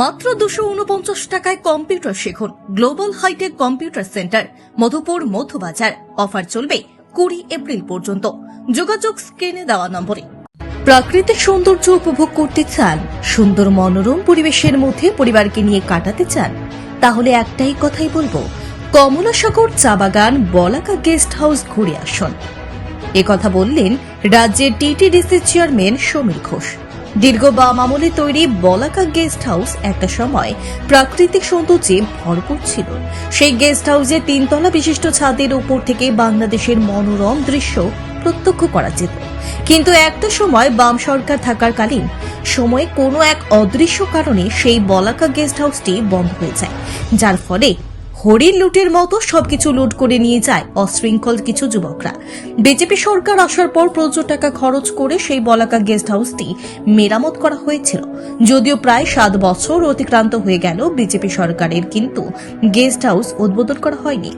মাত্র দুশো উনপঞ্চাশ টাকায় কম্পিউটার শিখুন। Global hitech computer centre, Madhupur Madhubazar offer চলবে কুড়ি এপ্রিল পর্যন্ত। যোগাযোগ স্ক্রিনে দেওয়া নম্বরে। প্রাকৃতিক সৌন্দর্য উপভোগ করতে চান, সুন্দর মনোরম পরিবেশের মধ্যে পরিবারকে নিয়ে কাটাতে চান, তাহলে একটাই কথাই বলব, কমলাসাগর চা বাগান, বলাকা গেস্ট হাউস ঘুরে আসুন। কথা বললেন রাজ্যের টিটিডিসি চেয়ারম্যান সমীর ঘোষ। দীর্ঘ বাম আমলে তৈরি বলাকা গেস্ট হাউস একটা সময় প্রাকৃতিক সৌন্দর্যে ভরপুর ছিল। সেই গেস্ট হাউসে তিনতলা বিশিষ্ট ছাদের উপর থেকে বাংলাদেশের মনোরম দৃশ্য প্রত্যক্ষ করা যেত। কিন্তু একটা সময় বাম সরকার থাকারকালীন সময়ে কোনো এক অদৃশ্য কারণে সেই বলাকা গেস্ট হাউসটি বন্ধ হয়ে যায়। যার ফলে হরিণ লুটের মতো সবকিছু লুট করে নিয়ে যায় অশৃঙ্খল কিছু যুবকরা। বিজেপি সরকার আসার পর প্রচুর টাকা খরচ করে সেই বলাকা গেস্ট হাউসটি মেরামত করা হয়েছিল। যদিও প্রায় সাত বছর অতিক্রান্ত হয়ে গেল বিজেপি সরকারের, কিন্তু গেস্ট হাউস উদ্বোধন করা হয়নি।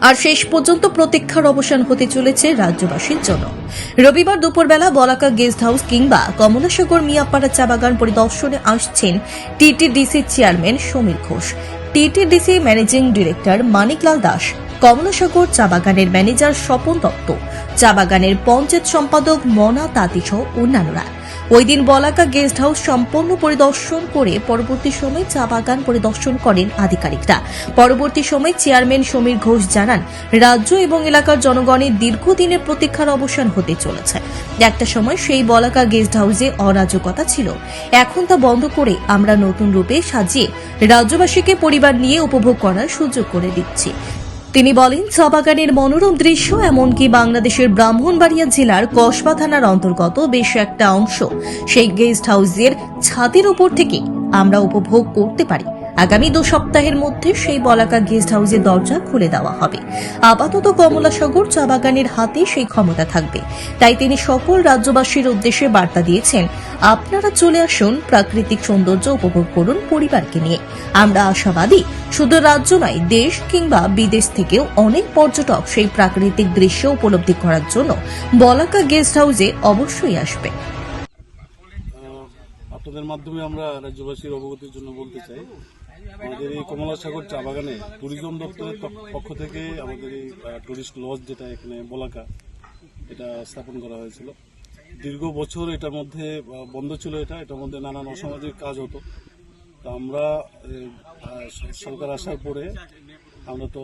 আর শেষ পর্যন্ত প্রতীক্ষার অবসান হতে চলেছে রাজ্যবাসীর জন্য। রবিবার দুপুরবেলা বলাকা গেস্ট হাউস কিংবা কমলাসাগর মিয়াপাড়া চা বাগান পরিদর্শনে আসছেন TTDC chairman Samir Ghosh. TTDC managing director Maniklal Das. Kamalasagar চা বাগানের ম্যানেজার স্বপন দত্ত। চা বাগানের পঞ্চায়েত সম্পাদক মনা তাঁতিসহ অন্যান্যরা। ওই দিন বলাকা গেস্ট হাউস সম্পূর্ণ পরিদর্শন করে পরবর্তী সময় চা বাগান পরিদর্শন করেন আধিকারিকরা। পরবর্তী সময় চেয়ারম্যান সমীর ঘোষ জানান, রাজ্য এবং এলাকার জনগণের দীর্ঘদিনের প্রতীক্ষার অবসান হতে চলেছে। একটা সময় সেই বলাকা গেস্ট হাউসে অরাজকতা ছিল। এখন তা বন্ধ করে আমরা নতুন রূপে সাজিয়ে রাজ্যবাসীকে পরিবার নিয়ে উপভোগ করার সুযোগ করে দিচ্ছি। তিনি বলেন চা বাগানের মনোরম দৃশ্য, এমনকি বাংলাদেশের ব্রাহ্মণবাড়িয়া জেলার কসবা থানার অন্তর্গত বেশ একটা অংশ। সেই গেস্ট হাউসের ছাদের উপর থেকে আমরা উপভোগ করতে পারি। আগামী দু সপ্তাহের মধ্যে সেই বলাকা গেস্ট হাউসের দরজা খুলে দেওয়া হবে। আপাতত কমলাসাগর চা বাগানের হাতে সেই ক্ষমতা থাকবে। তাই তিনি সকল রাজ্যবাসীর উদ্দেশ্যে বার্তা দিয়েছেন, আপনারা চলে আসুন, প্রাকৃতিক সৌন্দর্য উপভোগ করুন পরিবারকে নিয়ে। আমরা আশাবাদী, শুধু রাজ্য নয়, দেশ কিংবা বিদেশ থেকেও অনেক পর্যটক সেই প্রাকৃতিক দৃশ্য উপলব্ধি করার জন্য বলাকা গেস্ট হাউসে অবশ্যই আসবে। আপনাদের মাধ্যমে আমরা রাজ্যবাসীর অবগতির জন্য বলতে চাই আমাদের এই কমলাসাগর চা বাগানে ট্যুরিজম দপ্তরের পক্ষ থেকে আমাদের এই টুরিস্ট লজ যেটা এখানে বলাকা, এটা স্থাপন করা হয়েছিল। দীর্ঘ বছর এটার মধ্যে বন্ধ ছিল এটা, এটার মধ্যে নানান অসামাজিক কাজ হতো। তো আমরা সরকার আসার পরে আমরা তো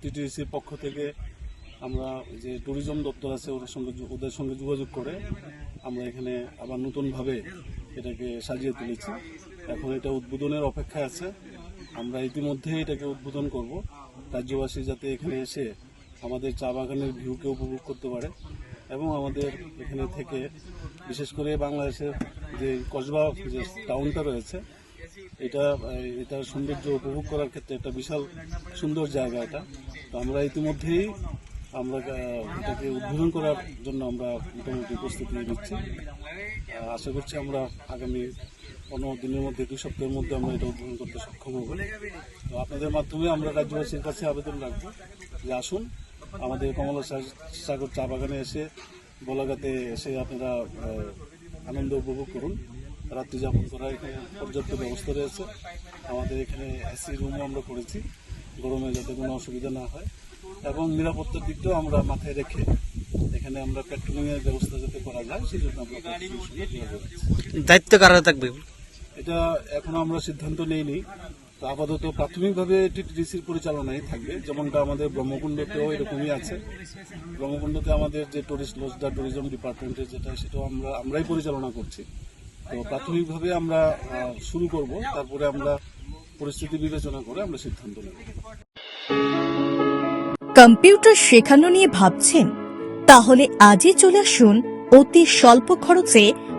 টিটিসির পক্ষ থেকে আমরা যে ট্যুরিজম দপ্তর আছে ওদের সঙ্গে ওদের সঙ্গে যোগাযোগ করে আমরা এখানে আবার নতুনভাবে এটাকে সাজিয়ে তুলেছি। এখন এটা উদ্বোধনের অপেক্ষায় আছে। আমরা ইতিমধ্যে এটাকে উদ্বোধন করব। রাজ্যবাসী যাতে এখানে এসে আমাদের চা বাগানের ভিউকে উপভোগ করতে পারে এবং আমাদের এখানে থেকে, বিশেষ করে বাংলাদেশের যে কসবা যে টাউনটা রয়েছে, এটা এটার সৌন্দর্য উপভোগ করার ক্ষেত্রে একটা বিশাল সুন্দর জায়গা এটা। তো আমরা ইতিমধ্যেই আমরা এটাকে উদ্বোধন করার জন্য আমরা মোটামুটি প্রস্তুতি নিচ্ছি। আশা করছি আমরা আগামী পনেরো দিনের মধ্যে দুই সপ্তাহের মধ্যে আমরা এটা উদ্বোধন করতে সক্ষম হব। তো আপনাদের মাধ্যমে আমরা রাজ্যবাসীর কাছে আবেদন রাখব যে আসুন, আমাদের কমলা সাগর চা বাগানে এসে বলাগাতে এসে আপনারা আনন্দ উপভোগ করুন। রাত্রি যাপন করার এখানে পর্যাপ্ত ব্যবস্থা রয়েছে। আমাদের এখানে এসি রুমও আমরা করেছি, গরমে যাতে কোনো অসুবিধা না হয়। এবং নিরাপত্তার দিকটাও আমরা মাথায় রেখে এখানে আমরা পেট্রোলিং এর ব্যবস্থা যাতে করা যায় সেই জন্য আমরা। দায়িত্ব কারা থাকবে এটা এখনও আমরা সিদ্ধান্ত নেইনি। তো আপাতত প্রাথমিকভাবে টিটিডিসির পরিচালনায় থাকবে। যেমনটা আমাদের ব্রহ্মকুণ্ডতেও এরকমই আছে। ব্রহ্মকুণ্ডতে আমাদের যে টুরিস্ট লজটা ট্যুরিজম ডিপার্টমেন্টের যেটা সেটাও আমরা, আমরাই পরিচালনা করছি। তো প্রাথমিকভাবে আমরা শুরু করব। তারপরে আমরা পরিস্থিতি বিবেচনা করে আমরা সিদ্ধান্ত নেব। কম্পিউটার শেখানো নিয়ে ভাবছেন? তাহলে আজই চলে আসুন অতি স্বল্প খরচে